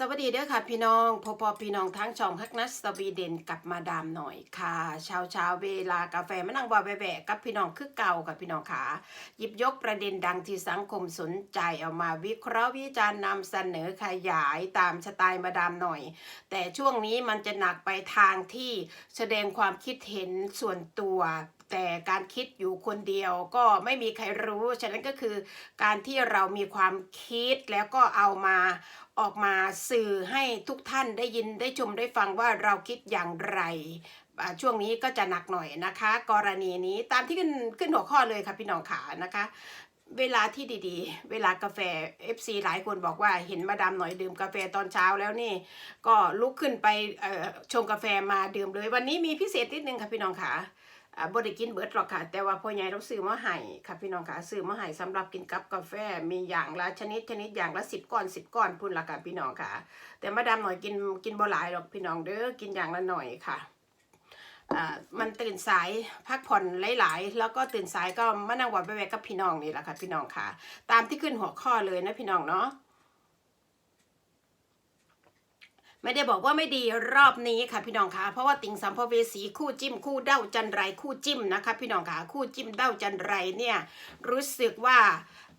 สวัสดีเด้อค่ะพี่น้องพอพอพี่น้องทั้งช่องฮักนัสสวีเดนกับมาดามหน่อยค่ะเช้าเช้าเวลากาแฟมานั่งบอแบะกับพี่น้องคือเก่ากับพี่น้องค่ะหยิบยกประเด็นดังที่สังคมสนใจเอามาวิเคราะห์วิจารณ์นำเสนอขยายตามสไตล์มาดามหน่อย แต่ช่วงนี้มันจะหนักไปทางที่แสดงความคิดเห็นส่วนตัวแต่การคิดอยู่คนเดียวก็ไม่มีใครรู้ ฉะนั้นก็คือการที่เรามีความคิดแล้วก็เอามา ออกมาสื่อให้ทุกท่านได้ยินได้ชมได้ฟังว่าเราคิดอย่างไรช่วงนี้ก็จะหนักหน่อยนะคะ กรณีนี้ตามที่ขึ้นขึ้นหัวข้อเลยค่ะพี่น้องขานะคะ เวลาที่ดีๆ เวลากาแฟ FC หลายคนบอกว่าเห็นมาดามหน่อยดื่มกาแฟตอนเช้าแล้วนี่ ก็ลุกขึ้นไปชงกาแฟมาดื่มเลยวันนี้มีพิเศษนิดนึงค่ะพี่น้องค่ะ อ่าบริกินเบิร์ดหรอกค่ะ แต่ว่าพ่อใหญ่เราซื้อมาให้ค่ะพี่น้องค่ะซื้อมาให้สำหรับกินกับกาแฟมีอย่างละชนิดชนิดอย่างละสิบก้อนสิบก้อนพุ่นละค่ะพี่น้องค่ะ แต่มาดามหน่อยกินกินบ่หลายหรอกพี่น้องเด้อกินอย่างละหน่อยค่ะมันตื่นสายพักผ่อนหลาย ๆ แล้วก็ตื่นสายก็มานั่งหวัดไปแวกับพี่น้องนี่แหละค่ะพี่น้องค่ะ ตามที่ขึ้นหัวข้อเลยนะพี่น้องเนาะ ไม่ได้บอกว่าไม่ดีรอบนี้ค่ะพี่น้องคะเพราะว่าติ่งสัมภเวสีคู่จิ้มคู่เด้าจันไรคู่จิ้มนะคะพี่น้องคะคู่จิ้มเด้าจันไรเนี่ยรู้สึกว่า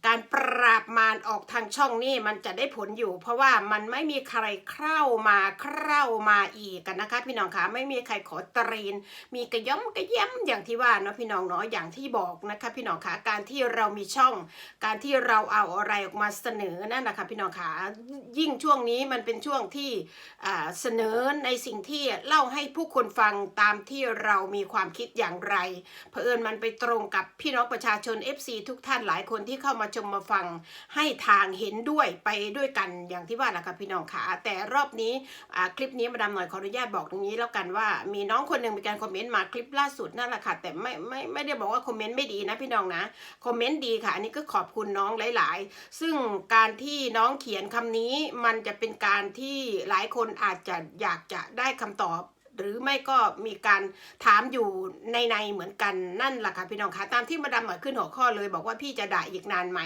การปราบมารออกทางช่องนี่มันจะได้ผลอยู่ เพราะว่ามันไม่มีใครเข้ามาเข้ามาอีกกันนะคะ พี่น้องคะไม่มีใครขอตรีน มีกระย่อมกระแย้มอย่างที่ว่าเนาะพี่น้องเนาะอย่างที่บอกนะคะ พี่น้องคะการที่เรามีช่อง การที่เราเอาอะไรออกมาเสนอนั่นนะคะพี่น้องคะยิ่งช่วงนี้มันเป็นช่วงที่เสนอในสิ่งที่เล่าให้ผู้คนฟังตามที่เรามีความคิดอย่างไรเผอิญมันไปตรงกับพี่น้องประชาชน FC ทุกท่านหลายคนที่เข้ามาชมมาฟังให้ทางเห็นด้วยไปด้วยกันอย่างที่ว่าแหละค่ะพี่น้องขาแต่รอบนี้คลิปนี้มาดามหน่อยขออนุญาตบอกตรงนี้แล้วกันว่ามีน้องคนหนึ่งมีการคอมเมนต์มาคลิปล่าสุดนั่นแหละค่ะ แต่ไม่ไม่ไม่ได้บอกว่าคอมเมนต์ไม่ดีนะพี่น้องนะคอมเมนต์ดีค่ะ อันนี้ก็ขอบคุณน้องหลาย ๆ ซึ่งการที่น้องเขียนคำนี้มันจะเป็นการที่หลายคนอาจจะอยากจะได้คำตอบ หรือไม่ก็มีการถามอยู่ในในเหมือนกันนั่นแหละค่ะพี่น้องคะตามที่มาดามหมายขึ้นหัวข้อเลย บอกว่าพี่จะด่าอีกนานไหม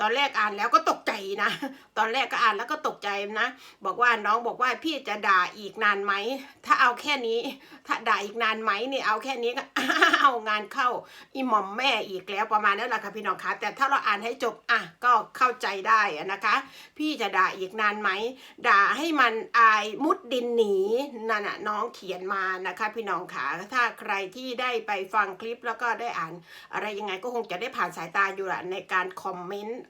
ตอนแรกอ่านแล้วก็ตกใจนะ ตอนแรกก็อ่านแล้วก็ตกใจนะ บอกว่าน้องบอกว่าพี่จะด่าอีกนานไหม ถ้าเอาแค่นี้ ถ้าด่าอีกนานไหมนี่เอาแค่นี้ก็เอางานเข้าอีหม่อมแม่อีกแล้วประมาณนั้นแหละค่ะพี่น้องคะแต่ถ้าเราอ่านให้จบอะก็เข้าใจได้นะคะ พี่จะด่าอีกนานไหมด่าให้มันอายมุดดินหนีนั่นน่ะน้องเขียนมานะคะ พี่น้องขาถ้าใครที่ได้ไปฟังคลิปแล้วก็ได้อ่านอะไรยังไงก็คงจะได้ผ่านสายตาอยู่ละในการคอมเมนต์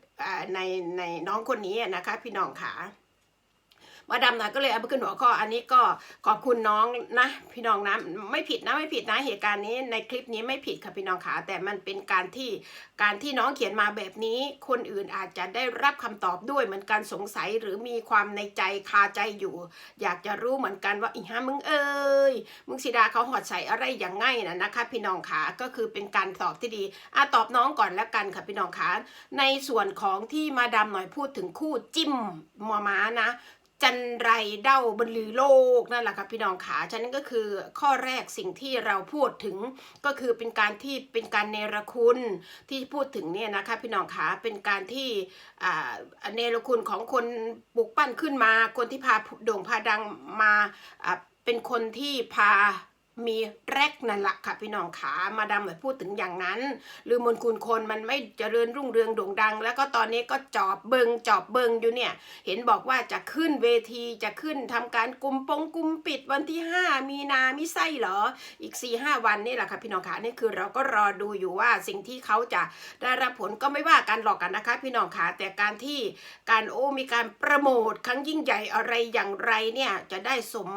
ในในน้องคนนี้นะคะ พี่น้องขา มาดามหน่อยก็เลยเอาไปขึ้นหัวข้อ อันนี้ก็ขอบคุณน้องนะ พี่น้องนะไม่ผิดนะไม่ผิดนะเหตุการณ์นี้ในคลิปนี้ไม่ผิดค่ะพี่น้องขาแต่มันเป็นการที่การที่น้องเขียนมาแบบนี้ คนอื่นอาจจะได้รับคำตอบด้วยเหมือนกันสงสัยหรือมีความในใจคาใจอยู่ อยากจะรู้เหมือนกันว่าอีฮะมึงเอ้ยมึงสิดาเขาหอดใส่อะไรอย่างง่ายนะนะคะพี่น้องขาก็คือเป็นการตอบที่ดีอะตอบน้องก่อนแล้วกันค่ะพี่น้องขาในส่วนของที่มาดามหน่อยพูดถึงคู่จิ้มมอม้านะ จันไรเด้าบรรลือโลกนั่นแหละค่ะพี่น้องขาฉะนั้นก็คือข้อแรกสิ่งที่เราพูดถึงก็คือเป็นการที่เป็นการเนรคุณที่พูดถึงเนี่ยนะคะพี่น้องขาเป็นการที่อ่าเนรคุณของคนปลูกปั้นขึ้นมา คนที่พาโด่งพาดังมาอ่าเป็นคนที่พา มีแรกนั่นแหละค่ะพี่น้องขามาดามเหมือนพูดถึงอย่างนั้นหรือมนคุณคนมันไม่เจริญรุ่งเรืองโด่งดัง แล้วก็ตอนนี้ก็จอบเบิงจอบเบิงอยู่เนี่ย เห็นบอกว่าจะขึ้นเวทีจะขึ้นทำการกุมปงกุมปิดวันที่ 5 มีนามิไส้เหรออีก4 5วันนี่แหละค่ะพี่น้องขานี่คือเราก็รอดูอยู่ว่าสิ่งที่เขาจะได้รับผลก็ไม่ว่ากันหรอกกันนะคะ พี่น้องขาแต่การที่การโอ้มีการโปรโมทครั้งยิ่งใหญ่อะไรอย่างไรเนี่ยจะได้สม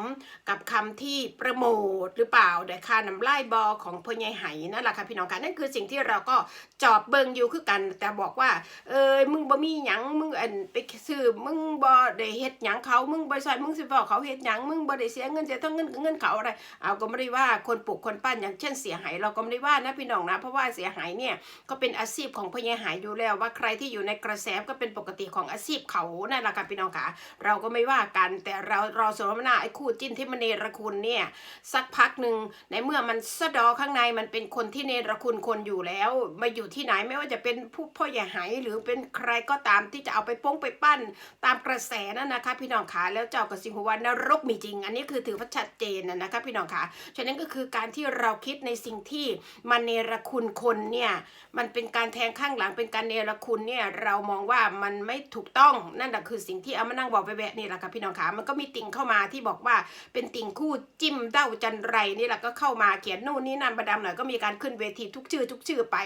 กับคำที่โปรโมทหรือเปล่าแต่ค่าน้ำลายบอของพ่อใหญ่ไหนั่นแหละค่ะพี่น้องขานั่นคือสิ่งที่เราก็จอบเบิงอยู่คือกัน แต่บอกว่า เอ้ยมึงบ่มีหยังมึงอันไปซื้อมึงบ่ได้เฮ็ดหยังเขามึงบ่ใส่มึงสิบอกเขาเฮ็ดหยังมึงบ่ได้เสียเงินเสียทั้งเงินเงินเขาอะไรเอาก็ไม่ได้ว่าคนปลูกคนปั้นอย่างเช่นเสียหายเราก็ไม่ได้ว่านะพี่น้องนะเพราะว่าเสียหายเนี่ยก็เป็นอาชีพของพญาหายอยู่แล้วว่าใครที่อยู่ในกระแสก็เป็นปกติของอาชีพเขานั่นแหละค่ะพี่น้องค่ะเราก็ไม่ว่ากันแต่เราราสมนาไอ้คู่จิ้นที่มันเนรคุณเนี่ยสักพักหนึ่งในเมื่อมันสะดอข้างในมันเป็นคนที่เนรคุณคนอยู่แล้ว มาอยู่ที่ไหนไม่ว่าจะเป็นผู้พ่อใหญ่ไหหรือเป็นใครก็ตามที่จะเอาไปโป้งไปปั้น ตามกระแสนั่นนะคะ พี่น้องขาแล้วเจ้ากับสิงห์วันนรกมีจริง อันนี้คือถือว่าชัดเจนนะนะคะพี่น้องขาฉะนั้นก็คือการที่เราคิดในสิ่งที่มันเนรคุณคนเนี่ยมันเป็นการแทงข้างหลังเป็นการเนรคุณเนี่ยเรามองว่ามันไม่ถูกต้องนั่นแหละคือสิ่งที่เอามานั่งบอกไปแวะนี่แหละค่ะพี่น้องขามันก็มีติ่งเข้ามาที่บอกว่าเป็นติ่งคู่จิ้มเด้าจันไรนี่แหละก็เข้ามาเขียนนู่นนี่นั่นประดามหน่อยก็มีการขึ้นเวทีทุกชื่อ ทุกชื่อไป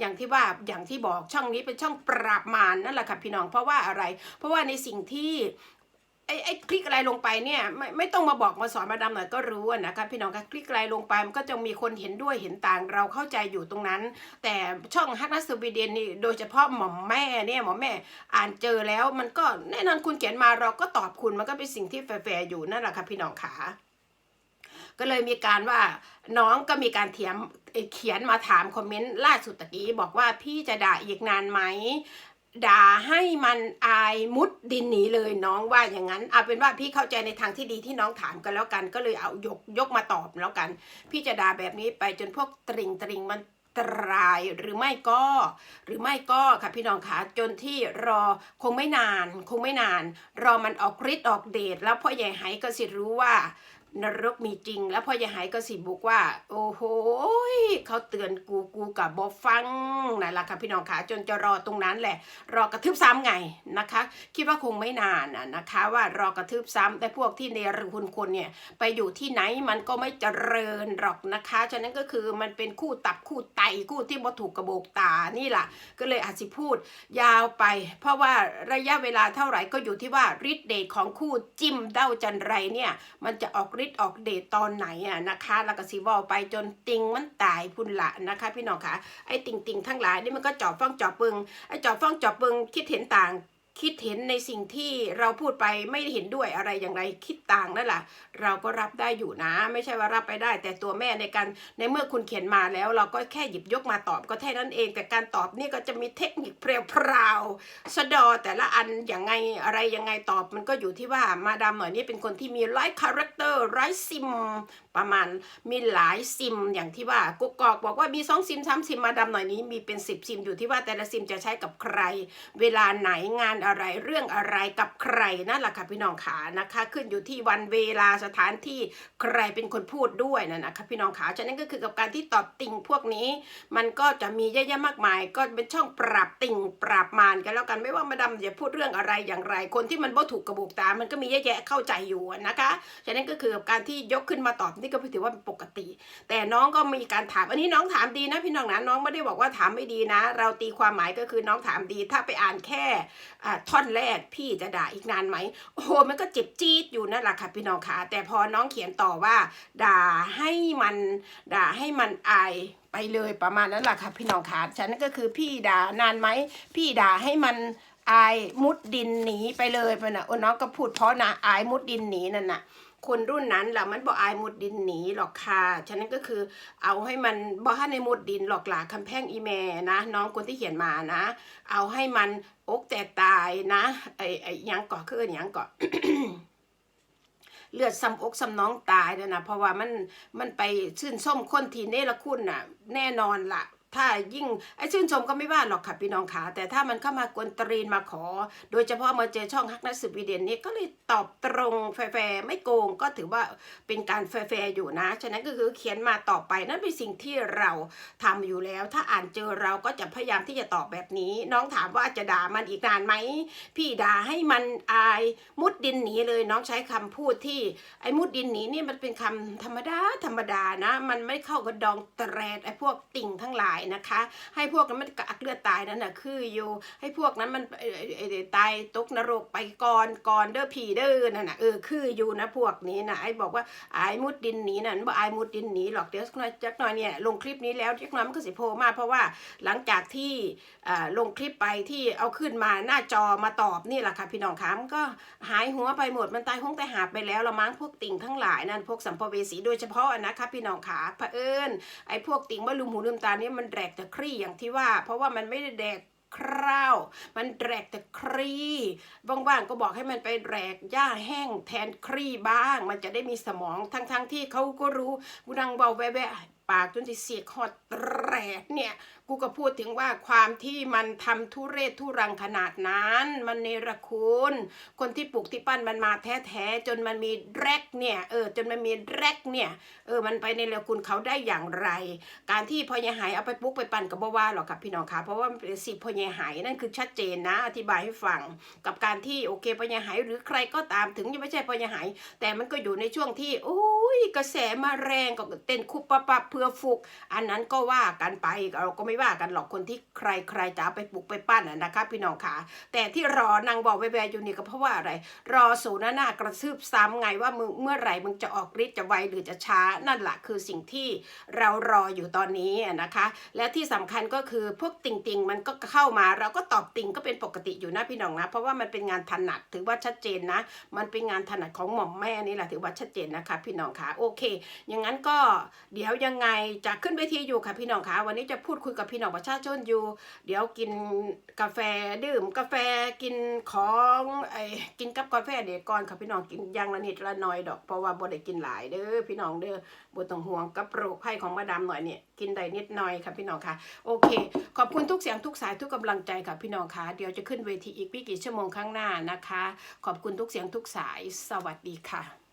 อย่างที่ว่าอย่างที่บอกช่องนี้เป็นช่องปราบมารนั่นแหละค่ะพี่น้องเพราะว่าอะไร เพราะว่าในสิ่งที่ไอ้ไอ้คลิกอะไรลงไปเนี่ยไม่ไม่ต้องมาบอกมาสอนมาดามหน่อยก็รู้อะนะคะพี่น้องคะคลิกอะไรลงไปมันก็จะมีคนเห็นด้วยเห็นต่างเราเข้าใจอยู่ตรงนั้น แต่ช่องฮักนัสวีเดนนี่โดยเฉพาะหม่อมแม่เนี่ยหม่อมแม่อ่านเจอแล้วมันก็แน่นอนคุณเขียนมาเราก็ตอบคุณมันก็เป็นสิ่งที่แฟร์ๆอยู่นั่นแหละค่ะพี่น้องขา ก็เลยมีการว่าน้องก็มีการเถียมเอ่อเขียนมาถามคอมเมนต์ล่าสุดตะกี้บอกว่าพี่จะด่าอีกนานไหมด่าให้มันอายมุดดินหนีเลยน้องว่าอย่างนั้นเอาเป็นว่าพี่เข้าใจในทางที่ดีที่น้องถามกันแล้วกัน ก็เลยเอายกยกมาตอบแล้วกัน พี่จะด่าแบบนี้ไปจนพวกตริงตริงมันตรายหรือไม่ก็ หรือไม่ก็ค่ะพี่น้องคะจนที่รอคงไม่นาน คงไม่นาน รอมันออกฤทธิ์ออกเดชแล้วพ่อใหญ่ไหก็สิรู้ว่า นรกมีจริง แล้วพ่อใหญ่ไหก็สิบุกว่า โอ้โห เขาเตือนกูกูกับบอฟังนั่นแหละค่ะพี่น้องคะจนจะรอตรงนั้นแหละ รอกระทืบซ้ำไงนะคะ คิดว่าคงไม่นานน่ะนะคะว่ารอกระทืบซ้ำแต่พวกที่เนรคุณคนเนี่ยไปอยู่ที่ไหนมันก็ไม่เจริญหรอกนะคะฉะนั้นก็คือมันเป็นคู่ตับคู่ไตคู่ที่บ่ถูกกระโบกตานี่แหละก็เลยอาจจะพูดยาวไป เพราะว่าระยะเวลาเท่าไหร่ก็อยู่ที่ว่าฤทธิ์เดชของคู่จิ้มเด้าจันไรเนี่ยมันจะออกฤทธิ์ออกเดชตอนไหนอะนะคะแล้วก็สิเวอลไปจนติงมันตายพุ่นละนะคะ พี่น้องคะไอ้ติงติงๆทั้งหลายนี่มันก็จอบฟ้องจอบปึงไอ้จอบฟ้องจอบปึงคิดเห็นต่างคิดเห็นในสิ่งที่เราพูดไปไม่เห็นด้วยอะไรอย่างไรคิดต่างนั่นแหละเราก็รับได้อยู่นะ ไม่ใช่ว่ารับไปได้ แต่ตัวแม่ในการในเมื่อคุณเขียนมาแล้ว เราก็แค่หยิบยกมาตอบก็แค่นั้นเอง แต่การตอบนี่ก็จะมีเทคนิคเพลวๆสะดอแต่ละอันอย่างไงอะไรยังไงตอบมันก็อยู่ที่ว่ามาดามหน่อยนี่เป็นคนที่มีไลฟ์คาแรคเตอร์ไลฟ์ซิม ประมาณมีหลายซิมอย่างที่ว่ากุกกอกบอกว่ามีสองซิมสามซิมมาดาหน่อยนี้มีเป็นสิบซิมอยู่ที่ว่าแต่ละซิมจะใช้กับใคร เวลาไหนงานอะไรเรื่องอะไรกับใครนั่นแหละค่ะพี่น้องขานะคะ ขึ้นอยู่ที่วันเวลาสถานที่ใครเป็นคนพูดด้วยนะนะคะพี่น้องขาฉะนั้นก็คือกับการที่ตอบติ่งพวกนี้ มันก็จะมีเยอะแยะมากมาย ก็เป็นช่องปราบติ่งปราบมารกันแล้วกันไม่ว่ามาดาจะพูดเรื่องอะไรอย่างไร คนที่มันบ่ถูกกระบุกตา มันก็มีเยอะแยะเข้าใจอยู่นะคะฉะนั้นก็คือกับการที่ยกขึ้นมาตอบนี่ก็ถือว่าเป็นปกติ แต่น้องก็มีการถามอันนี้น้องถามดีนะพี่น้องนะน้องไม่ได้บอกว่าถามไม่ดีนะ เราตีความหมายก็คือน้องถามดี ถ้าไปอ่านแค่ท่อนแรกพี่จะด่าอีกนานไหมโอ้โหมันก็เจ็บจี๊ดอยู่นั่นแหละค่ะพี่น้องค่ะ แต่พอน้องเขียนต่อว่า ด่าให้มันด่าให้มันอายไปเลยประมาณนั้นแหละค่ะพี่น้องค่ะฉันก็คือพี่ด่านานไหมพี่ด่าให้มันอายมุดดินหนีไปเลยไปนะโอ้น้องก็พูดเพราะนะอายมุดดินหนีนั่นน่ะ คนรุ่นนั้นแหละมันบอกอายมุดดินหนีหรอกค่ะ ฉะนั้นก็คือเอาให้มันบ่ให้ในมุดดินหรอกหล่ะคำแพงอีแม่นะ น้องคนที่เขียนมานะ เอาให้มันอกแตกตายนะไอ้ไอ้ยังเกาะคือยังเกาะเลือดซ้ำอกซ้ำน้องตายเนี่ยนะเพราะว่ามันมันไปชื่นส้มคนทีเนรคุณน่ะ แน่นอนละ ถ้ายิ่งไอ้ชื่นชมก็ไม่ว่าหรอกค่ะพี่น้องขาแต่ถ้ามันเข้ามากวนตรีนมาขอ โดยเฉพาะมาเจอช่องฮักนัสสวีเดนนี่ก็เลยตอบตรงแฟร์ไม่โกงก็ถือว่าเป็นการแฟร์อยู่นะ ฉะนั้นก็คือเขียนมาต่อไปนั่นเป็นสิ่งที่เราทำอยู่แล้ว ถ้าอ่านเจอเราก็จะพยายามที่จะตอบแบบนี้ น้องถามว่าจะด่ามันอีกนานไหมพี่ด่าให้มันอายมุดดินหนีเลยน้องใช้คำพูดที่ไอ้มุดดินหนีนี่มันเป็นคำธรรมดาธรรมดานะ มันไม่เข้ากับดองแตรดไอ้พวกติ่งทั้งหลายนะคะ ให้พวกนั้นมันอักเลือดตายนั่นน่ะคืออยู่ให้พวกนั้นมันตายตกนรกไปก่อนก่อนเด้อผีเด้อนั่นน่ะเออคืออยู่นะพวกนี้นะไอ้บอกว่าไอายมุดดินหนีนั่นบ่อายมุดดินหนีหรอกเดี๋ยวสักหน่อยจักหน่อยเนี่ยลงคลิปนี้แล้วจักหน่อยมันก็สิโผล่มาเพราะว่าหลังจากที่ลงคลิปไปที่เอาขึ้นมาหน้าจอมาตอบนี่แหละค่ะพี่น้องคะมันก็หายหัวไปหมดมันตายคงแต่หาไปแล้วละมั้งพวกติ่งทั้งหลายนั่นพวกสัมภเวสีโดยเฉพาะนะคะพี่น้องขาเผอิญไอ้พวกติ่งว่าลืมหูลืมตาเนี่ยมันแดกแต่ครี่อย่างที่ว่า เพราะว่ามันไม่ได้แดกคร่าวมันแดกแต่ครีว่างๆก็บอกให้มันไปแดกหญ้าแห้งแทนครีบ้าง มันจะได้มีสมองทั้งๆที่เขาก็รู้กูดังเบาแวะ ปากจนจะเสียกหอดแตกเนี่ย กูก็พูดถึงว่าความที่มันทำทุเรศทุรังขนาดนั้น มันเนรคุณคนที่ปลูกที่ปั้นมันมาแท้ๆจนมันมีแรกเนี่ยเออจนมันมีแรกเนี่ยเออมันไปในเรคุณเขาได้อย่างไร การที่พอยายหายเอาไปปลูกไปปั้นกับบ่ว่าหรอกครับพี่น้องคะเพราะว่ามันเป็นสิพอยายหายนั่นคือชัดเจนนะ อธิบายให้ฟังกับการที่โอเคพอยายหายหรือใครก็ตามถึงยังไม่ใช่พอยายหาย แต่มันก็อยู่ในช่วงที่โอ้ ยกระแสมาแรงก็เต้นคุบปับปับเพื่อฟุก อันนั้นก็ว่ากันไปเราก็ไม่ว่ากันหรอกคนที่ใครใครจะไปปลูกไปปั้นน่ะนะคะพี่น้องขาแต่ที่รอนางบอกแวๆอยู่นี่ก็เพราะว่าอะไร รอสูนหน้ากระซืบซ้ำไงว่ามึงเมื่อไหร่มึงจะออกฤทธิ์จะไวหรือจะช้านั่นแหละคือสิ่งที่เรารออยู่ตอนนี้นะคะ และที่สำคัญก็คือพวกติ่งติงๆมันก็เข้ามาเราก็ตอบติ่งก็เป็นปกติอยู่นะพี่น้องนะ เพราะว่ามันเป็นงานถนัดถือว่าชัดเจนนะ มันเป็นงานถนัดของหม่อมแม่นี่แหละถือว่าชัดเจนนะคะพี่น้องคะโอเค อย่างนั้นก็เดี๋ยวยังไงจะขึ้นเวทีอยู่ค่ะพี่น้องคะวันนี้จะพูดคุยกับพี่น้องประชาชนอยู่ เดี๋ยวกินกาแฟดื่มกาแฟกินของไอ้กินกับกาแฟเดี๋ยวก่อนค่ะพี่น้องกินอย่างละนิดละหน่อยดอกเพราะว่าบ่ได้กินหลายเด้อพี่น้องเด้อบ่ต้องห่วงกับโรคภัยของมาดามหน่อยเนี่ยกินได้นิดหน่อยค่ะพี่น้องค่ะโอเค ขอบคุณทุกเสียงทุกสายทุกกำลังใจค่ะพี่น้องค่ะเดี๋ยวจะขึ้นเวทีอีกไม่กี่ชั่วโมงข้างหน้านะคะ ขอบคุณทุกเสียงทุกสายสวัสดีค่ะ